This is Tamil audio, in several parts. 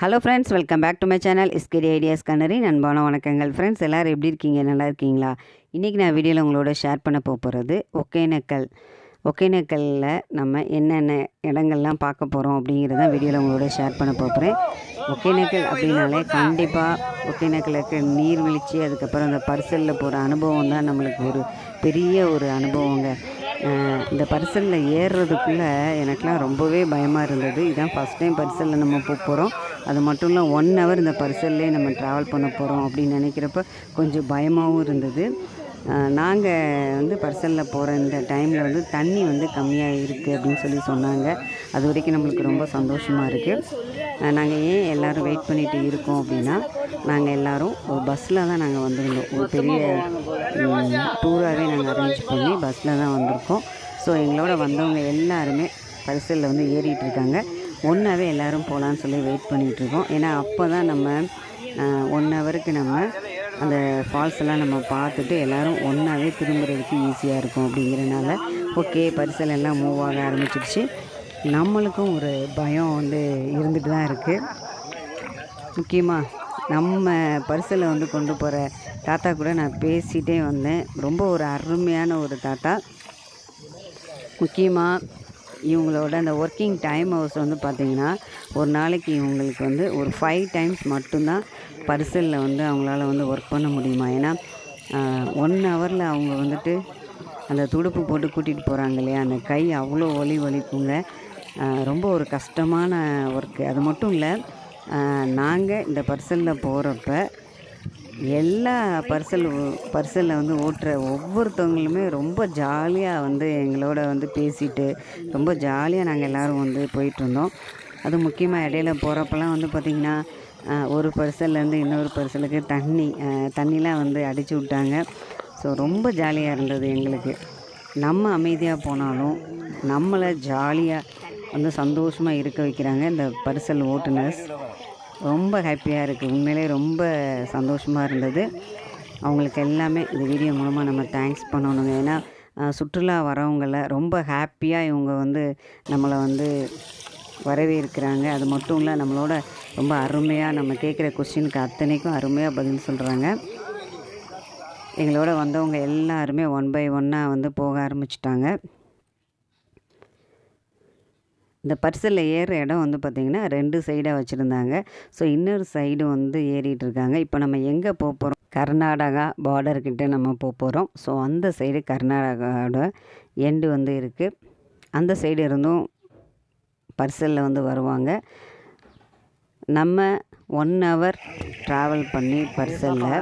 Hello friends welcome back to my channel இஸ்கரி ideas கண்ணறி நண்பான வணக்கங்கள். ஃப்ரெண்ட்ஸ் எல்லோரும் எப்படி இருக்கீங்க? நல்லா இருக்கீங்களா? இன்றைக்கி நான் வீடியோவில் உங்களோட ஷேர் பண்ண போகிறது ஒகேனக்கல். ஒகேனக்கல்லில் நம்ம என்னென்ன இடங்கள்லாம் பார்க்க போகிறோம் அப்படிங்கிறத வீடியோவில் உங்களோட ஷேர் பண்ண போகிறேன் ஒகேனக்கல் அப்படின்னாலே கண்டிப்பாக ஒகேனக்கலுக்கு நீர்வீழ்ச்சி அதுக்கப்புறம் அந்த பரிசலில் போகிற அனுபவம் தான் நம்மளுக்கு ஒரு பெரிய ஒரு அனுபவங்க. இந்த பரிசலில் ஏறுறதுக்குள்ளே எனக்குலாம் ரொம்பவே பயமாக இருந்தது. இதான் ஃபஸ்ட் டைம் பரிசலில் நம்ம போகிறோம் அது மட்டும் இல்லை ஒன் ஹவர் இந்த பரிசல்லே நம்ம ட்ராவல் பண்ண போகிறோம் அப்படின்னு நினைக்கிறப்ப கொஞ்சம் பயமாகவும் இருந்தது. நாங்கள் வந்து பரிசலில் போகிற இந்த டைமில் வந்து தண்ணி வந்து கம்மியாக இருக்குது அப்படின்னு சொல்லி சொன்னாங்க. அது வரைக்கும் நம்மளுக்கு ரொம்ப சந்தோஷமாக இருக்குது நாங்கள் ஏன் எல்லோரும் வெயிட் பண்ணிட்டு இருக்கோம் அப்படின்னா நாங்கள் எல்லோரும் ஒரு பஸ்ஸில் தான் நாங்கள் வந்திருந்தோம். ஒரு பெரிய டூராகவே நாங்கள் அரேஞ்ச் பண்ணி பஸ்ஸில் தான் வந்திருக்கோம். ஸோ எங்களோட வந்தவங்க எல்லாருமே பரிசலில் வந்து ஏறிட்டு இருக்காங்க. ஒன்றாவே எல்லோரும் போகலான்னு சொல்லி வெயிட் பண்ணிகிட்டு இருக்கோம். ஏன்னா அப்போ தான் நம்ம ஒன் ஹவருக்கு நம்ம அந்த ஃபால்ஸ் எல்லாம் நம்ம பார்த்துட்டு எல்லோரும் ஒன்றாவே திரும்புறதுக்கு ஈஸியாக இருக்கும் அப்படிங்கிறனால ஓகே பரிசல் எல்லாம் மூவ் ஆக ஆரம்பிச்சிடுச்சு. நம்மளுக்கும் ஒரு பயம் வந்து இருந்துட்டு தான் இருக்குது முக்கியமாக நம்ம பரிசில் வந்து கொண்டு போகிற தாத்தா கூட நான் பேசிகிட்டே வந்தேன். ரொம்ப ஒரு அருமையான ஒரு தாத்தா. முக்கியமாக இவங்களோட அந்த ஒர்க்கிங் டைம் ஹவர்ஸ் வந்து பார்த்திங்கன்னா ஒரு நாளைக்கு இவங்களுக்கு வந்து ஒரு ஃபைவ் டைம்ஸ் மட்டும்தான் பரிசலில் வந்து அவங்களால வந்து ஒர்க் பண்ண முடியுமா? ஏன்னா ஒன் ஹவரில் அவங்க வந்துட்டு அந்த துடுப்பு போட்டு கூட்டிகிட்டு போகிறாங்க இல்லையா? அந்த கை அவ்வளோ ஒலி ஒலிக்குங்க ரொம்ப ஒரு கஷ்டமான ஒர்க்கு அது மட்டும் இல்லை நாங்கள் இந்த பர்சலில் போகிறப்ப எல்லா பர்சல் பர்சலில் வந்து ஓட்டுற ஒவ்வொருத்தவங்களுமே ரொம்ப ஜாலியாக வந்து எங்களோட வந்து பேசிட்டு ரொம்ப ஜாலியாக நாங்கள் எல்லோரும் வந்து போயிட்டுருந்தோம். அது முக்கியமாக இடையில போகிறப்பெல்லாம் வந்து பார்த்திங்கன்னா ஒரு பர்சல்லேருந்து இன்னொரு பர்சலுக்கு தண்ணி தண்ணிலாம் வந்து அடித்து விட்டாங்க. ஸோ ரொம்ப ஜாலியாக இருந்தது எங்களுக்கு. நம்ம அமைதியாக போனாலும் நம்மளை ஜாலியாக வந்து சந்தோஷமாக இருக்க வைக்கிறாங்க இந்த பரிசல் ஓட்டுநர்ஸ். ரொம்ப ஹாப்பியாக இருக்குது உண்மையிலே ரொம்ப சந்தோஷமாக இருந்தது. அவங்களுக்கு எல்லாமே இந்த வீடியோ மூலமாக நம்ம தேங்க்ஸ் பண்ணணுங்க. ஏன்னா சுற்றுலா வரவங்கள ரொம்ப ஹாப்பியாக இவங்க வந்து நம்மளை வந்து வரவேற்கிறாங்க. அது மட்டும் இல்லை நம்மளோட ரொம்ப அருமையாக நம்ம கேட்குற கொஸ்டினுக்கு அத்தனைக்கும் அருமையாக பதில் சொல்கிறாங்க எங்களோட வந்தவங்க எல்லாருமே ஒன் பை ஒன்னாக வந்து போக ஆரம்பிச்சிட்டாங்க. இந்த பர்சலில் ஏறுற இடம் வந்து பார்த்திங்கன்னா ரெண்டு சைடாக வச்சுருந்தாங்க. ஸோ இன்னொரு சைடு வந்து ஏறிட்டு இருக்காங்க. இப்போ நம்ம எங்கே போக போகிறோம் கர்நாடகா பார்டர்கிட்ட நம்ம போக போகிறோம் ஸோ அந்த சைடு கர்நாடகாவோட எண்டு வந்து இருக்குது அந்த சைடு இருந்தும் பர்சலில் வந்து வருவாங்க. நம்ம ஒன் ஹவர் ட்ராவல் பண்ணி பர்சலில்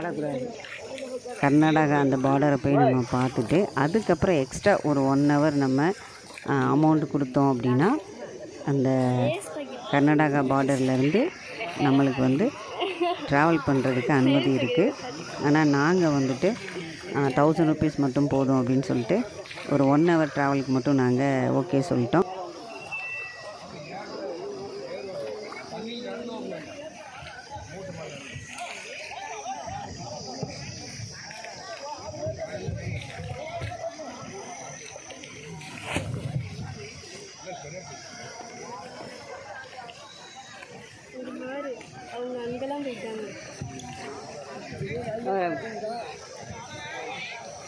கர்நாடகா அந்த பார்டரை போய் நம்ம பார்த்துட்டு அதுக்கப்புறம் எக்ஸ்ட்ரா ஒரு ஒன் ஹவர் நம்ம அமௌண்ட் கொடுத்தோம் அப்படின்னா அந்த கர்நாடகா பார்டர்லேருந்து நம்மளுக்கு வந்து ட்ராவல் பண்ணுறதுக்கு அனுமதி இருக்குது ஆனால் நாங்கள் வந்துட்டு தௌசண்ட் ருபீஸ் மட்டும் போதும் அப்படின்னு சொல்லிட்டு ஒரு ஒன் ஹவர் ட்ராவலுக்கு மட்டும் நாங்கள் ஓகே சொல்லிட்டோம்.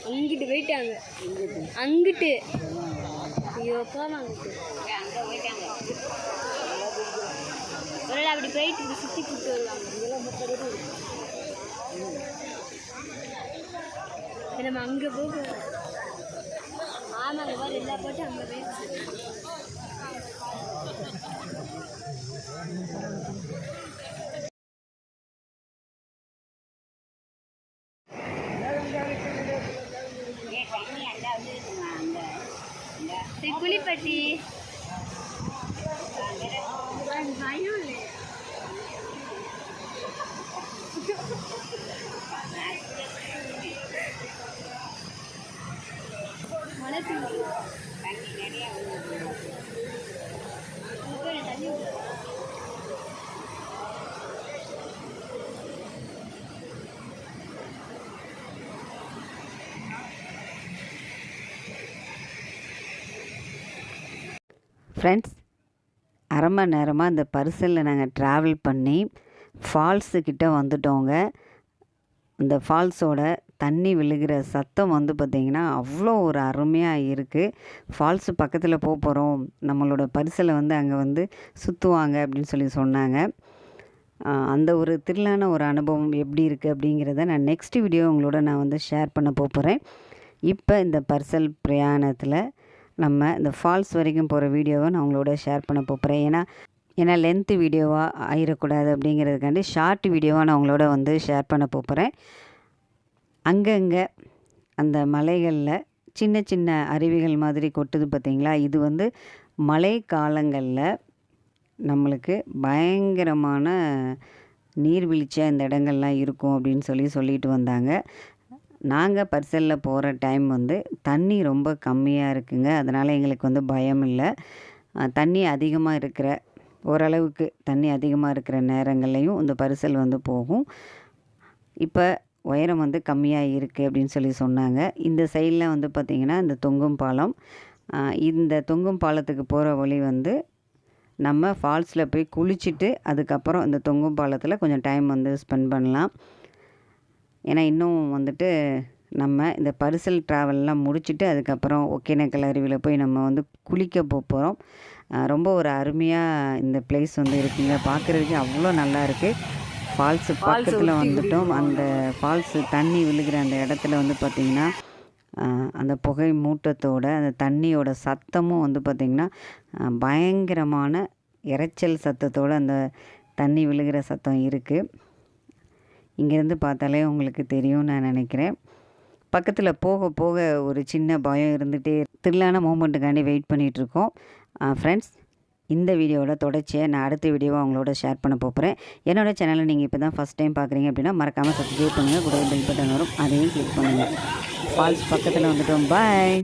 அங்கிட்டு போயிட்டாங்க. அங்கிட்டு. ஐயோ போவாங்க ஒருவேளை அப்படி போயிட்டு சுற்றி கூப்பிட்டு வருவாங்க. நம்ம அங்கே போக ஆமாங்க பாரு எல்லா போட்டு அங்கே போயிடுச்சு. சரி, குளிப்பட்டி ஃப்ரெண்ட்ஸ் அரை மணி நேரமாக இந்த பரிசலில் நாங்கள் ட்ராவல் பண்ணி ஃபால்ஸுக்கிட்ட வந்துட்டோங்க. அந்த ஃபால்ஸோட தண்ணி விழுகிற சத்தம் வந்து பார்த்திங்கன்னா அவ்வளோ ஒரு அருமையாக இருக்குது ஃபால்ஸு பக்கத்தில் போக போகிறோம் நம்மளோட பரிசலை வந்து அங்கே வந்து சுற்றுவாங்க அப்படின்னு சொல்லி சொன்னாங்க. அந்த ஒரு த்ரில்லான ஒரு அனுபவம் எப்படி இருக்குது அப்படிங்கிறத நான் நெக்ஸ்ட் வீடியோ உங்களோட நான் வந்து ஷேர் பண்ண போகிறேன் இப்போ இந்த பர்சல் பிரயாணத்தில் நம்ம இந்த ஃபால்ஸ் வரைக்கும் போகிற வீடியோவை நான் உங்களோட ஷேர் பண்ண போகிறேன் ஏன்னா ஏன்னா லென்த்து வீடியோவாக ஆயிடக்கூடாது அப்படிங்கிறதுக்காண்டி ஷார்ட் வீடியோவாக நான் உங்களோட வந்து ஷேர் பண்ண போகிறேன் அங்கங்கே அந்த மலைகளில் சின்ன சின்ன அருவிகள் மாதிரி கொட்டுது பார்த்திங்களா இது வந்து மழை காலங்களில் நம்மளுக்கு பயங்கரமான நீர்வீழ்ச்சியாக இந்த இடங்கள்லாம் இருக்கும் அப்படின்னு சொல்லி சொல்லிட்டு வந்தாங்க. நாங்கள் பர்சலில் போகிற டைம் வந்து தண்ணி ரொம்ப கம்மியாக இருக்குங்க. அதனால் எங்களுக்கு வந்து பயம் இல்லை. தண்ணி அதிகமாக இருக்கிற ஓரளவுக்கு தண்ணி அதிகமாக இருக்கிற நேரங்கள்லையும் இந்த பரிசல் வந்து போகும். இப்போ உயரம் வந்து கம்மியாக இருக்குது அப்படின்னு சொல்லி சொன்னாங்க. இந்த சைடில் வந்து பார்த்திங்கன்னா இந்த தொங்கும் பாலம். இந்த தொங்கும் பாலத்துக்கு போகிற வழி வந்து நம்ம ஃபால்ஸில் போய் குளிச்சுட்டு அதுக்கப்புறம் இந்த தொங்கும் பாலத்தில் கொஞ்சம் டைம் வந்து ஸ்பெண்ட் பண்ணலாம். ஏன்னா இன்னும் வந்துட்டு நம்ம இந்த பரிசல் ட்ராவல்லாம் முடிச்சுட்டு அதுக்கப்புறம் ஒகேனக்கல் அருவியில் போய் நம்ம வந்து குளிக்க போகிறோம் ரொம்ப ஒரு அருமையாக இந்த பிளேஸ் வந்து இருக்குங்க. பார்க்குறதுக்கு அவ்வளோ நல்லா இருக்குது ஃபால்ஸு பக்கத்தில் வந்துட்டோம். அந்த ஃபால்ஸு தண்ணி விழுகிற அந்த இடத்துல வந்து பார்த்திங்கன்னா அந்த புகை மூட்டத்தோட அந்த தண்ணியோட சத்தமும் வந்து பார்த்திங்கன்னா பயங்கரமான இரைச்சல் சத்தத்தோட அந்த தண்ணி விழுகிற சத்தம் இருக்குது இங்கேருந்து பார்த்தாலே உங்களுக்கு தெரியும் நான் நினைக்கிறேன். பக்கத்தில் போக போக ஒரு சின்ன பயம் இருந்துகிட்டே த்ரில்லான மூமெண்ட்டுக்காண்டி வெயிட் பண்ணிகிட்ருக்கோம் ஃப்ரெண்ட்ஸ் இந்த வீடியோவோட தொடர்ச்சியை நான் அடுத்த வீடியோவை அவங்களோட ஷேர் பண்ண போகிறேன் என்னோடய சேனலை நீங்கள் இப்போ தான் ஃபஸ்ட் டைம் பார்க்குறீங்க அப்படின்னா மறக்காமல் சப்ஸ்கிரைப் பண்ணுங்கள் கூட பெல் பட்டன் வரும். அதையும் கிளிக் பண்ணுங்கள் ஃபால்ஸ் பக்கத்தில் வந்துட்டோம். பாய்